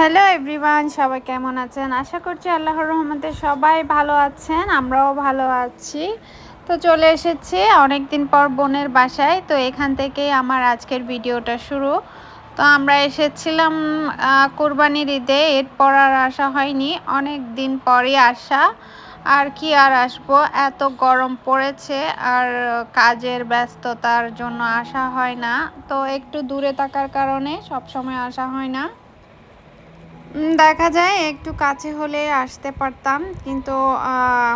Hello everyone সবাই কেমন আছেন? আশা করছি আল্লাহর রহমতে সবাই ভালো আছেন, আমরাও ভালো আছি। তো চলে এসেছি অনেক দিন পর বোনের বাসায়, তো এখান থেকেই আমার আজকের ভিডিওটা শুরু। তো আমরা এসেছিলাম কোরবানির ঈদে, এরপর আর আসা হয়নি অনেক দিন পরই আসা। আর কি আর আসব? এত গরম পড়েছে, আর কাজের ব্যস্ততার জন্য আসা হয় না। তো একটু দূরে থাকার কারণে সব সময় আসা হয় না। দেখা যায় একটু কাছে হলে আসতে পারতাম, কিন্তু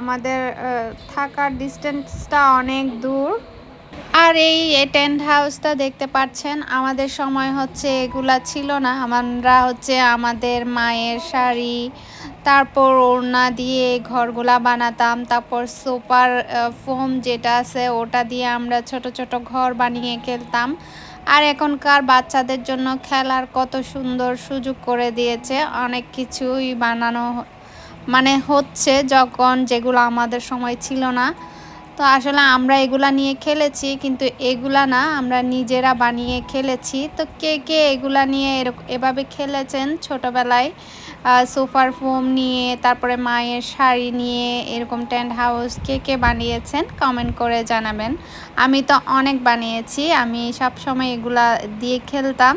আমাদের থাকার ডিস্টেন্সটা অনেক দূর। আর এই টেন্ট হাউসটা দেখতে পাচ্ছেন, আমাদের সময় হচ্ছে এগুলা ছিল না। আমরা হচ্ছে আমাদের মায়ের শাড়ি, তারপর ওড়না দিয়ে ঘরগুলা বানাতাম, তারপর সুপার ফোম যেটা আছে ওটা দিয়ে আমরা ছোট ছোট ঘর বানিয়ে খেলতাম। আর এখনকার বাচ্চাদের জন্য খেলার কত সুন্দর সুযোগ করে দিয়েছে। অনেক কিছুই বানানো মানে হচ্ছে যখন যেগুলো আমাদের সময় ছিল না। তো আসলে আমরা এগুলা নিয়ে খেলেছি, কিন্তু এগুলা না আমরা নিজেরা বানিয়ে খেলেছি। তো কে কে এগুলা নিয়ে এভাবে খেলেছেন ছোটবেলায়? সোফার ফোম নিয়ে, তারপরে মায়ের শাড়ি নিয়ে, এরকম টেন্ট হাউস কে কে বানিয়েছেন কমেন্ট করে জানাবেন। আমি তো অনেক বানিয়েছি, আমি সব সময় এগুলা দিয়ে খেলতাম।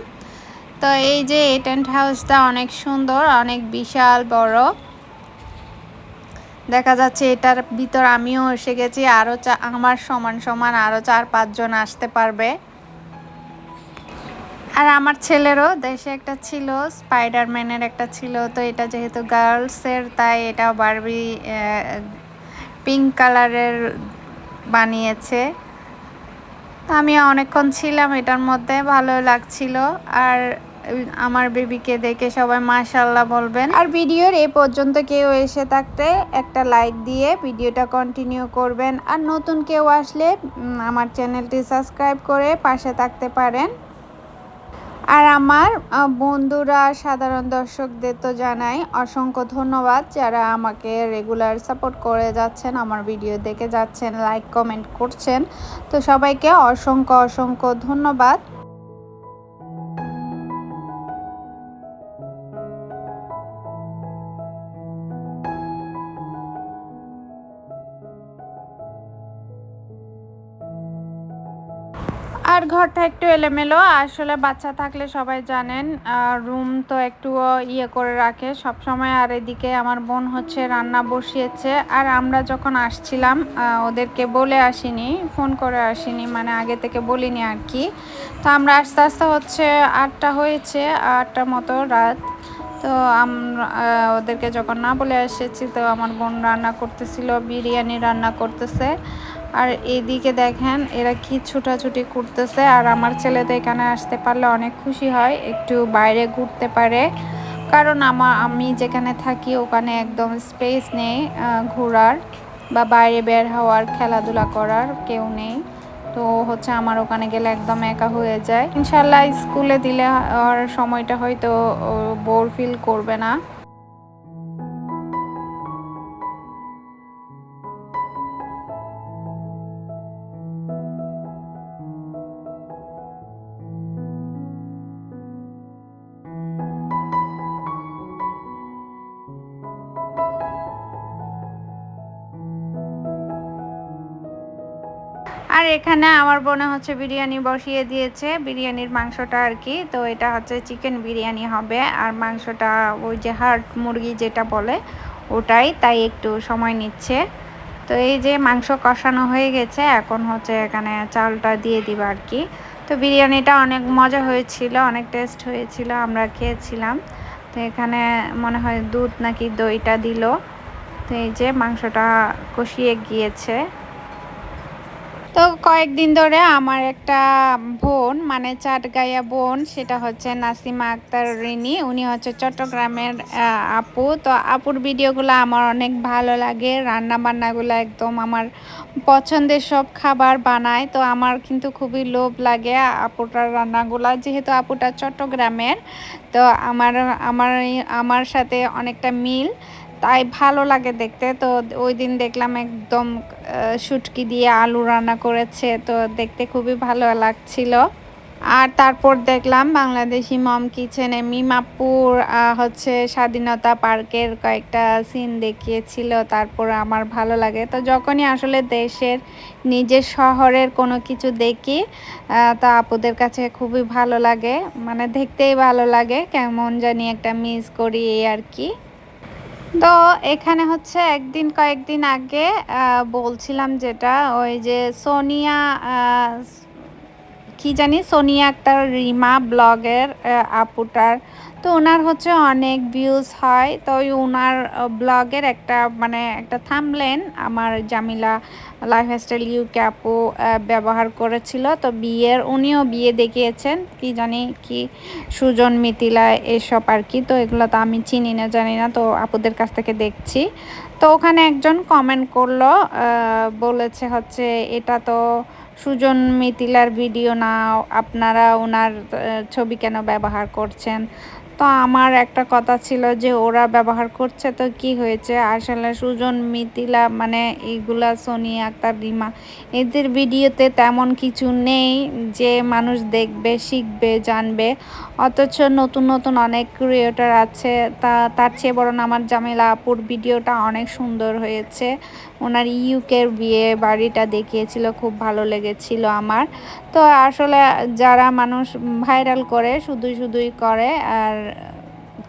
তো এই যে এই টেন্ট হাউসটা অনেক সুন্দর, অনেক বিশাল, বড়। দেখা যাচ্ছে এটার ভিতর আমিও এসে গেছি আরও আমার সমান সমান আরও চার পাঁচজন আসতে পারবে। আর আমার ছেলেরও দেশে একটা ছিল স্পাইডারম্যানের একটা ছিল, তো এটা যেহেতু গার্লসের তাই এটা বারবি পিঙ্ক কালারের বানিয়েছে। আমি অনেকক্ষণ ছিলাম এটার মধ্যে ভালো লাগছিল। আর আমার বেবিকে দেখে সবাই মাশাল্লাহ বলবেন। আর ভিডিওর এ পর্যন্ত কেউ এসে থাকতে একটা লাইক দিয়ে ভিডিওটা কন্টিনিউ করবেন। আর নতুন কেউ আসলে আমার চ্যানেলটি সাবস্ক্রাইব করে পাশে থাকতে পারেন। আর আমার বন্ধুরা, সাধারণ দর্শকদের তো জানাই অসংখ্য ধন্যবাদ যারা আমাকে রেগুলার সাপোর্ট করে যাচ্ছেন, আমার ভিডিও দেখে যাচ্ছেন লাইক কমেন্ট করছেন। তো সবাইকে অসংখ্য অসংখ্য ধন্যবাদ। আর ঘরটা একটু এলোমেলো। আসলে বাচ্চা থাকলে সবাই জানেন রুম তো একটু ইয়ে করে রাখে। সব সময় আর এদিকে আমার বোন হচ্ছে রান্না বসিয়েছে। আর আমরা যখন আসছিলাম ওদেরকে বলে আসিনি ফোন করে আসিনি মানে আগে থেকে বলিনি আর কি। তো আমরা আস্তে আস্তে হচ্ছে আটটা হয়েছে আটটার মতো রাত। তো আমরা ওদেরকে যখন না বলে এসেছি, তো আমার বোন রান্না করতেছিল, বিরিয়ানি রান্না করতেছে। আর এইদিকে দেখেন, এরা কি ছুটাছুটি করতেছে। আর আমার ছেলে তো এখানে আসতে পারলে অনেক খুশি হয়, একটু বাইরে ঘুরতে পারে। কারণ আমার আমি যেখানে থাকি, ওখানে একদম স্পেস নেই ঘোরার বা বাইরে বের হওয়ার, খেলাধুলা করার কেউ নেই। তো হচ্ছে আমার ওখানে গেলে একদম একা হয়ে যায়। ইনশাল্লাহ স্কুলে দিলে সময়টা হয়তো বোর ফিল করবে না। আর এখানে আমার বোনে হচ্ছে বিরিয়ানি বসিয়ে দিয়েছে, বিরিয়ানির মাংসটা আর কি। তো এটা হচ্ছে চিকেন বিরিয়ানি হবে, আর মাংসটা ওই যে হার্ট মুরগি যেটা বলে, ওটাই তাই একটু সময় নিচ্ছে। তো এই যে মাংস কষানো হয়ে গেছে, এখন হচ্ছে এখানে চালটা দিয়ে দিব আর কি। তো বিরিয়ানিটা অনেক মজা হয়েছিল, অনেক টেস্ট হয়েছিল, আমরা খেয়েছিলাম। তো এখানে মনে হয় দুধ নাকি দইটা দিল। তো এই যে মাংসটা কষিয়ে গিয়েছে। তো কয়েকদিন ধরে আমার একটা বোন মানে চাটগাইয়া বোন, সেটা হচ্ছে নাসিমা আক্তার রিনি। উনি হচ্ছে চট্টগ্রামের আপু। তো আপুর ভিডিওগুলো আমার অনেক ভালো লাগে। রান্না বান্নাগুলো একদম আমার পছন্দের সব খাবার বানায়। তো আমার কিন্তু খুবই লোভ লাগে আপুটার রান্নাগুলো। যেহেতু আপুটা চট্টগ্রামের, তো আমার আমার আমার সাথে অনেকটা মিল। তাই ভালো লাগে দেখতে। তো ওই দিন দেখলাম একদম শুটকি দিয়ে আলু রান্না করেছে। তো দেখতে খুবই ভালো লাগছিল। আর তারপর দেখলাম বাংলাদেশি মম কিচেনে মিমাপুর হচ্ছে স্বাধীনতা পার্কের কয়েকটা সিন দেখিয়েছিল। তারপর আমার ভালো লাগে। তো যখনই আসলে দেশের, নিজের শহরের কোনো কিছু দেখি তা আপুদের কাছে খুবই ভালো লাগে। মানে দেখতেই ভালো লাগে, কেমন জানি একটা মিস করি আর কি। তো এখানে হচ্ছে একদিন কয়েকদিন আগে বলছিলাম যেটা, ওই যে সোনিয়া কি জানি, সোনিয়া একটা রিমা ব্লগের আপুটার তো ওনার হচ্ছে অনেক ভিউজ হয়। তো ওই ওনার ব্লগের একটা মানে একটা থামলেন আমার জামিলা লাইফস্টাইল ইউকে আপু আহ, ব্যবহার করেছিল। তো বিয়ের উনিও বিয়ে দেখিয়েছেন। কি জানি কি সুজন মিথিলা এসব আর কি। তো এগুলো তো আমি চিনি না জানি না। তো আপুদের কাছ থেকে দেখছি। তো ওখানে একজন কমেন্ট করল বলেছে হচ্ছে এটা তো সুজন মিথিলার ভিডিও না আপনারা ওনার ছবি কেন ব্যবহার করছেন? তো আমার একটা কথা ছিল যে ওরা ব্যবহার করছে তো কি হয়েছে? আসলে সুজন, মিথিলা মানে এইগুলা সোনি, আক্তার, রিমা, এদের ভিডিওতে তেমন কিছু নেই যে মানুষ দেখবে, শিখবে, জানবে। অথচ নতুন নতুন অনেক ক্রিয়েটার আছে। তা, তার চেয়ে বরং আমার জামেলা আপুর ভিডিওটা অনেক সুন্দর হয়েছে। ওনার ইউকের বিয়ে বাড়িটা দেখিয়েছিল, খুব ভালো লেগেছিল আমার। তো আসলে যারা মানুষ ভাইরাল করে শুধু শুধুই করে, আর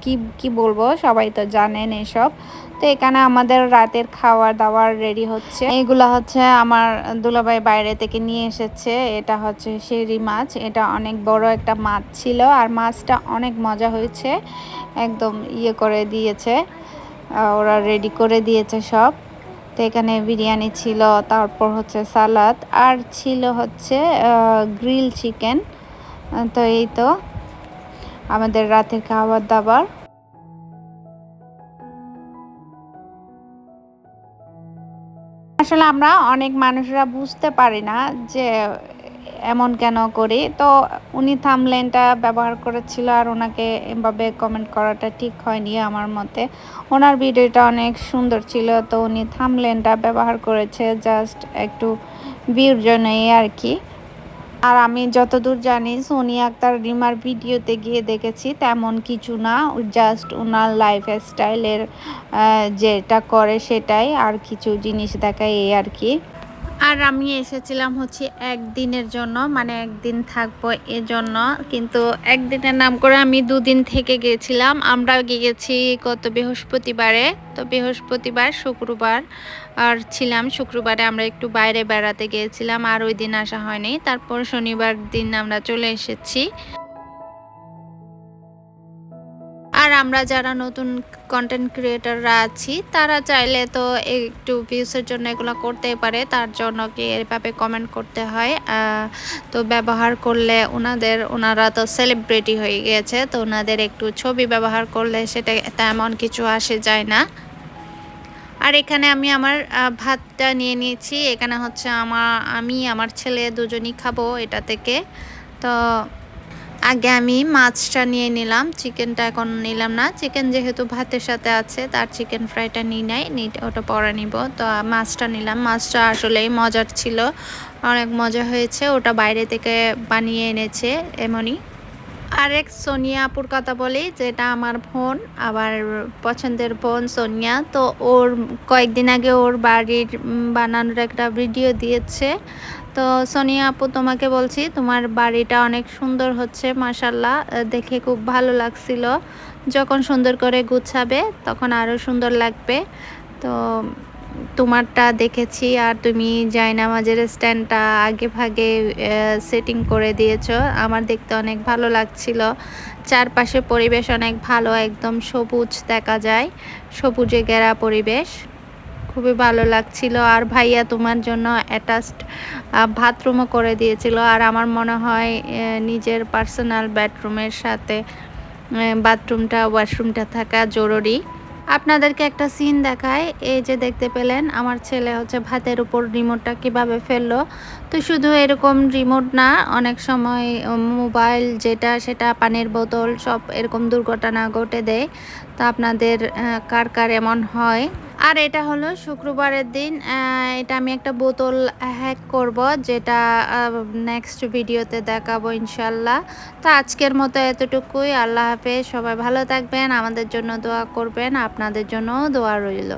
কি কি বলব, সবাই তো জানেন এসব। তো এখানে আমাদের রাতের খাওয়ার দাওয়ার রেডি হচ্ছে। এগুলো হচ্ছে আমার দুলাভাই বাইরে থেকে নিয়ে এসেছে। এটা হচ্ছে শেরি মাছ। এটা অনেক বড় একটা মাছ ছিল, আর মাছটা অনেক মজা হয়েছে। একদম ইয়ে করে দিয়েছে। ওরা রেডি করে দিয়েছে সব। তো এখানে বিরিয়ানি ছিল, তারপর হচ্ছে সালাদ, আর ছিল হচ্ছে গ্রিল চিকেন। তো এই তো আমাদের রাতের খাবার দাবার আসলে আমরা অনেক মানুষরা বুঝতে পারি না যে এমন কেন করি? তো উনি থামলেনটা ব্যবহার করেছিল আর ওনাকে এভাবে কমেন্ট করাটা ঠিক হয়নি আমার মতে। ওনার ভিডিওটা অনেক সুন্দর ছিল, তো উনি থামলেনটা ব্যবহার করেছে জাস্ট একটু ভিউর জন্যই আর কি। আর আমি যতদূর জানি সোনিয়া আক্তার রিমার ভিডিওতে গিয়ে দেখেছি, তেমন কিছু না জাস্ট ওনার লাইফ স্টাইলের যেটা করে সেটাই আর কিছু জিনিস দেখায় এই আর কি। আর আমি এসেছিলাম হচ্ছে একদিনের জন্য মানে একদিন থাকব এজন্য। কিন্তু একদিনের নাম করে আমি দুদিন থেকে গিয়েছিলাম আমরা গিয়েছি গত বৃহস্পতিবারে, তো বৃহস্পতিবার, শুক্রবার, আর ছিলাম শুক্রবারে আমরা একটু বাইরে বেড়াতে গিয়েছিলাম, আর ওই দিন আসা হয়নি। তারপর শনিবার দিন আমরা চলে এসেছি। আমরা যারা নতুন কন্টেন্ট ক্রিয়েটাররা আছি, তারা চাইলে তো একটু ভিউসের জন্য এগুলো করতেই পারে। তার জন্য কি এভাবে কমেন্ট করতে হয়? তো ব্যবহার করলে ওনাদের ওনারা তো সেলিব্রিটি হয়ে গিয়েছে, তো ওনাদের একটু ছবি ব্যবহার করলে সেটা তেমন কিছু আসে যায় না। আর এখানে আমি আমার ভাতটা নিয়ে নিয়েছি। এখানে হচ্ছে আমার আমি, আমার ছেলে দুজনই খাব এটা থেকে। তো আগে আমি মাছটা নিয়ে নিলাম, চিকেনটা এখন নিলাম না। চিকেন যেহেতু ভাতের সাথে আছে, তার চিকেন ফ্রাইটা নিয়ে নাই নি ওটা পরে নিব। তো মাছটা নিলাম। মাছটা আসলেই মজার ছিল, অনেক মজা হয়েছে। ওটা বাইরে থেকে বানিয়ে এনেছে এমনই আরেক সোনিয়া আপুর কথা বলি, যেটা আমার বোন, আবার পছন্দের বোন সোনিয়া। তো ওর কয়েকদিন আগে ওর বাড়ির বানানোর একটা ভিডিও দিয়েছে। তো সোনিয়া আপু, তোমাকে বলছি, তোমার বাড়িটা অনেক সুন্দর হচ্ছে মাসাল্লাহ দেখে খুব ভালো লাগছিল। যখন সুন্দর করে গুছাবে, তখন আরও সুন্দর লাগবে। তো তোমারটা দেখেছি আর তুমি জায়নামাজের স্ট্যান্ডটা আগে ভাগে সেটিং করে দিয়েছ। আমার দেখতে অনেক ভালো লাগছিল। চারপাশে পরিবেশ অনেক ভালো, একদম সবুজ দেখা যায়। সবুজে ঘেরা পরিবেশ। খুবই ভালো লাগছিল। আর ভাইয়া তোমার জন্য অ্যাটাচড বাথরুমও করে দিয়েছিল। আর আমার মনে হয় নিজের পার্সোনাল বেডরুমের সাথে বাথরুমটা ওয়াশরুমটা থাকা জরুরি। আপনাদেরকে একটা সিন দেখায়। এই যে দেখতে পেলেন, আমার ছেলে হচ্ছে ভাতের উপর রিমোটটা কীভাবে ফেলল। তো শুধু এরকম রিমোট না, অনেক সময় মোবাইল যেটা সেটা পানির বোতল সব এরকম দুর্ঘটনা ঘটে দেয়। তা আপনাদের কার কার এমন হয়? আর এটা হলো শুক্রবারের দিন এটা আমি একটা বোতল হ্যাক করব, যেটা নেক্সট ভিডিওতে দেখাবো ইনশাল্লাহ। তো আজকের মতো এতটুকুই, আল্লাহ হাফেজ, সবাই ভালো থাকবেন, আমাদের জন্য দোয়া করবেন, আপনাদের জন্য দোয়া রইল।